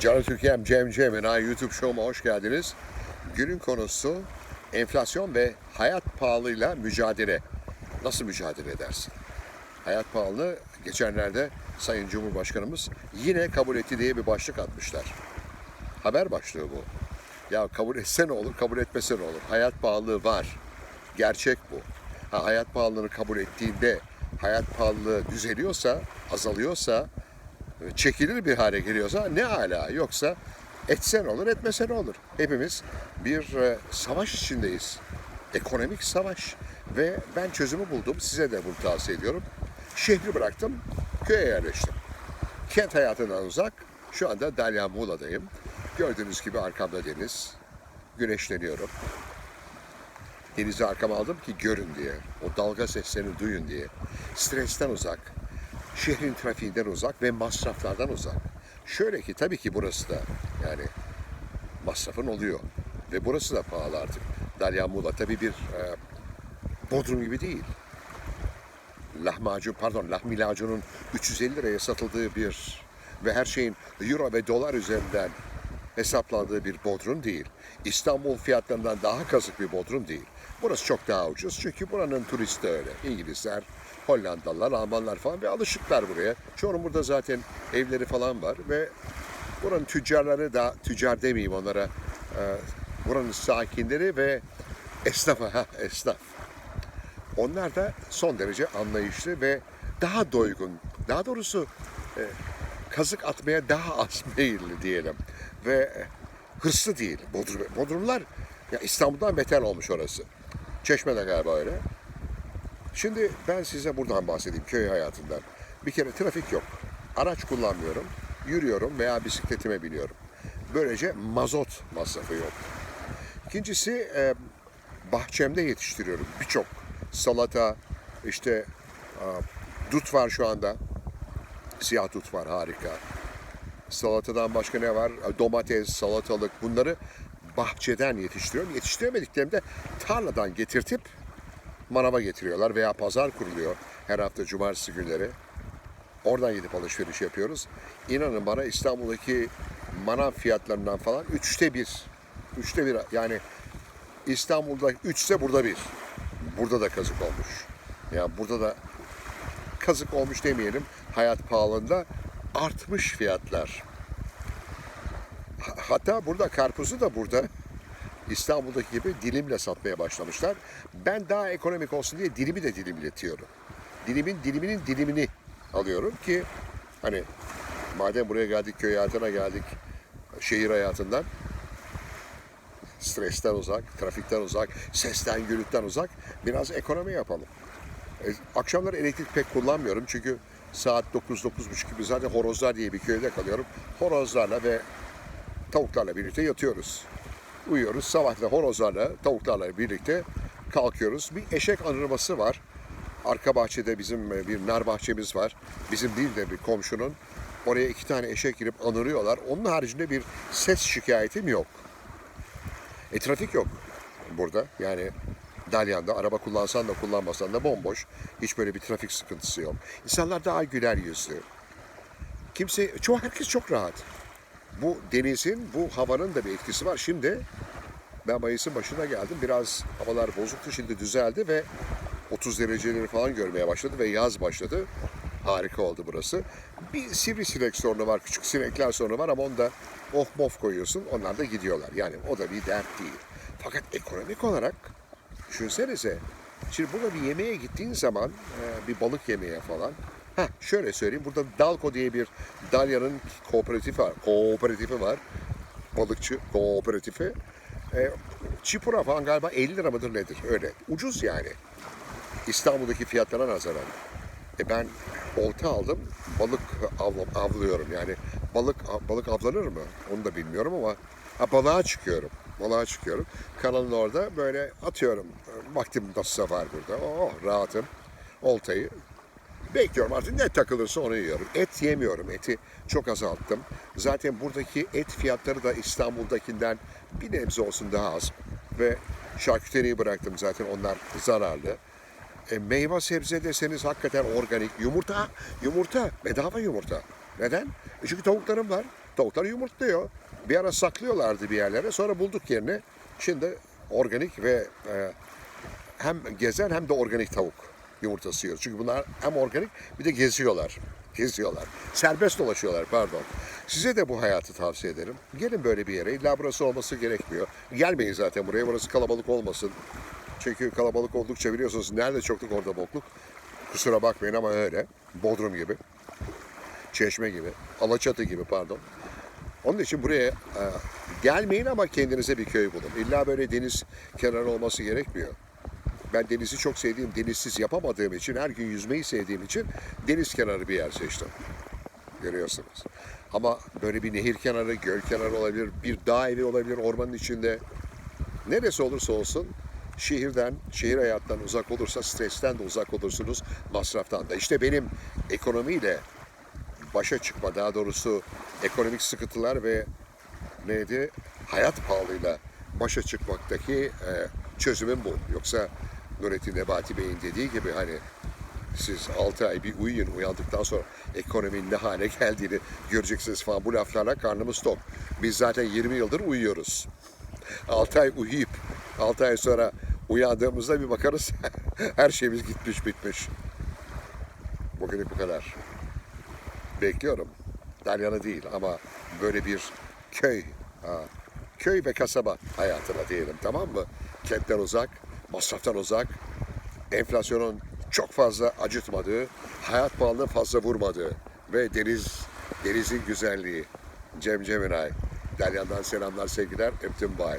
Canı Türkiye'm Cem Cem'in Ay YouTube Show'uma hoş geldiniz. Günün konusu enflasyon ve hayat pahalılığıyla mücadele. Nasıl mücadele edersin? Hayat pahalılığı geçenlerde Sayın Cumhurbaşkanımız yine kabul etti diye bir başlık atmışlar. Haber başlığı bu. Ya kabul etse ne olur, kabul etmese ne olur? Hayat pahalılığı var. Gerçek bu. Ha, hayat pahalılığını kabul ettiğinde hayat pahalılığı düzeliyorsa, azalıyorsa, çekilir bir hale geliyorsa ne ala yoksa etsen olur etmesen olur. Hepimiz bir e, savaş içindeyiz. Ekonomik savaş ve ben çözümü buldum. Size de bunu tavsiye ediyorum. Şehri bıraktım, köye yerleştim. Kent hayatından uzak. Şu anda Dalya Muğla'dayım. Gördüğünüz gibi arkamda deniz. Güneşleniyorum. Denizi arkama aldım ki görün diye. O dalga seslerini duyun diye. Stresten uzak. Şehrin trafiğinden uzak ve masraflardan uzak. Şöyle ki tabii ki burası da yani masrafın oluyor. Ve burası da pahalı artık. Dalya Muğla tabii bir e, Bodrum gibi değil. Lahmacun, pardon lahmilacunun 350 liraya satıldığı bir ve her şeyin euro ve dolar üzerinden hesaplandığı bir Bodrum değil. İstanbul fiyatlarından daha kazık bir Bodrum değil. Burası çok daha ucuz çünkü buranın turisti öyle. İngilizler, Hollandalılar, Almanlar falan ve alışıklar buraya. Çoğunun burada zaten evleri falan var ve buranın tüccarları da, tüccar demeyeyim onlara, e, buranın sakinleri ve esnafı, ha esnaf. Onlar da son derece anlayışlı ve daha doygun, daha doğrusu e, kazık atmaya daha az meyilli diyelim. Ve e, hırslı değil. Bodrum, Bodrumlar ya İstanbul'dan beter olmuş orası. Çeşme'de galiba öyle. Şimdi ben size buradan bahsedeyim köy hayatından. Bir kere trafik yok. Araç kullanmıyorum. Yürüyorum veya bisikletime biniyorum. Böylece mazot masrafı yok. İkincisi e, bahçemde yetiştiriyorum birçok salata, işte dut var şu anda. Siyah dut var harika. Salatadan başka ne var? E, Domates, salatalık bunları bahçeden yetiştiriyorum. Yetiştiremediklerimde tarladan getirtip manava getiriyorlar veya pazar kuruluyor her hafta cumartesi günleri. Oradan gidip alışveriş yapıyoruz. İnanın bana İstanbul'daki manav fiyatlarından falan üçte bir. Üçte bir yani İstanbul'da üçse burada bir. Burada da kazık olmuş. Ya burada da kazık olmuş demeyelim. Hayat pahalılığında artmış fiyatlar. Ha- Hatta burada karpuzu da burada İstanbul'daki gibi dilimle satmaya başlamışlar. Ben daha ekonomik olsun diye dilimi de dilimletiyorum. Dilimin diliminin dilimini alıyorum ki hani madem buraya geldik köy hayatına geldik şehir hayatından stresten uzak, trafikten uzak, sesten, gürültüden uzak biraz ekonomi yapalım. E, akşamları elektrik pek kullanmıyorum çünkü saat 9-9.30 gibi zaten Horozlar diye bir köyde kalıyorum. Horozlarla ve tavuklarla birlikte yatıyoruz. Uyuyoruz. Sabah da horozlarla, tavuklarla birlikte kalkıyoruz. Bir eşek anırması var. Arka bahçede bizim e, bir nar bahçemiz var. Bizim değil de bir komşunun. Oraya iki tane eşek girip anırıyorlar. Onun haricinde bir ses şikayetim yok. E trafik yok burada. Yani Dalyan'da araba kullansan da kullanmasan da bomboş. Hiç böyle bir trafik sıkıntısı yok. İnsanlar daha güler yüzlü. Kimse, çoğu herkes çok rahat. Bu denizin, bu havanın da bir etkisi var. Şimdi ben Mayıs'ın başına geldim. Biraz havalar bozuktu. Şimdi düzeldi ve 30 dereceleri falan görmeye başladı ve yaz başladı. Harika oldu burası. Bir sivrisinek sorunu var, küçük sinekler sorunu var ama onda of mof koyuyorsun. Onlar da gidiyorlar. Yani o da bir dert değil. Fakat ekonomik olarak düşünsenize. Şimdi burada bir yemeğe gittiğin zaman e, bir balık yemeğe falan. Ha şöyle söyleyeyim. Burada Dalko diye bir Dalya'nın kooperatifi var. Kooperatifi var. Balıkçı kooperatifi. E, çipura falan galiba 50 lira mıdır nedir? Öyle. Ucuz yani. İstanbul'daki fiyatlara nazaran. E ben olta aldım, balık avla- avlıyorum yani. Balık balık avlanır mı? Onu da bilmiyorum ama ha, balığa çıkıyorum. Balığa çıkıyorum. Kanalın orada böyle atıyorum. Vaktim nasılsa var burada. Oh rahatım. Oltayı bekliyorum artık ne takılırsa onu yiyorum. Et yemiyorum. Eti çok azalttım. Zaten buradaki et fiyatları da İstanbul'dakinden bir nebze olsun daha az. Ve şarküteriyi bıraktım zaten onlar zararlı. E, meyve sebze deseniz hakikaten organik. Yumurta, yumurta, bedava yumurta. Neden? E çünkü tavuklarım var. Tavuklar yumurtluyor. Bir ara saklıyorlardı bir yerlere. Sonra bulduk yerini. Şimdi organik ve e, hem gezen hem de organik tavuk yumurtası yiyoruz. Çünkü bunlar hem organik bir de geziyorlar. Geziyorlar. Serbest dolaşıyorlar pardon. Size de bu hayatı tavsiye ederim. Gelin böyle bir yere. İlla burası olması gerekmiyor. Gelmeyin zaten buraya. Burası kalabalık olmasın. Çünkü kalabalık oldukça biliyorsunuz nerede çokluk orada bokluk. Kusura bakmayın ama öyle. Bodrum gibi. Çeşme gibi. Alaçatı gibi pardon. Onun için buraya e, gelmeyin ama kendinize bir köy bulun. İlla böyle deniz kenarı olması gerekmiyor. Ben denizi çok sevdiğim, denizsiz yapamadığım için, her gün yüzmeyi sevdiğim için deniz kenarı bir yer seçtim. Görüyorsunuz. Ama böyle bir nehir kenarı, göl kenarı olabilir, bir dağ evi olabilir ormanın içinde. Neresi olursa olsun şehirden, şehir hayattan uzak olursa stresten de uzak olursunuz, masraftan da. İşte benim ekonomiyle başa çıkma, daha doğrusu ekonomik sıkıntılar ve neydi? Hayat pahalılığıyla başa çıkmaktaki e, çözümüm bu. Yoksa Nurettin Nebati Bey'in dediği gibi hani siz 6 ay bir uyuyun uyandıktan sonra ekonominin ne hale geldiğini göreceksiniz falan bu laflarla karnımız tok. Biz zaten 20 yıldır uyuyoruz. 6 ay uyuyup 6 ay sonra uyandığımızda bir bakarız her şeyimiz gitmiş bitmiş. Bugünlük bu kadar. Bekliyorum. Dalyanı değil ama böyle bir köy, köy ve kasaba hayatına diyelim tamam mı? Kentten uzak, masraftan uzak, enflasyonun çok fazla acıtmadığı, hayat pahalılığının fazla vurmadığı ve deniz, denizin güzelliği. Cem Ceminay. Dalyan'dan selamlar, sevgiler. Öptüm bay.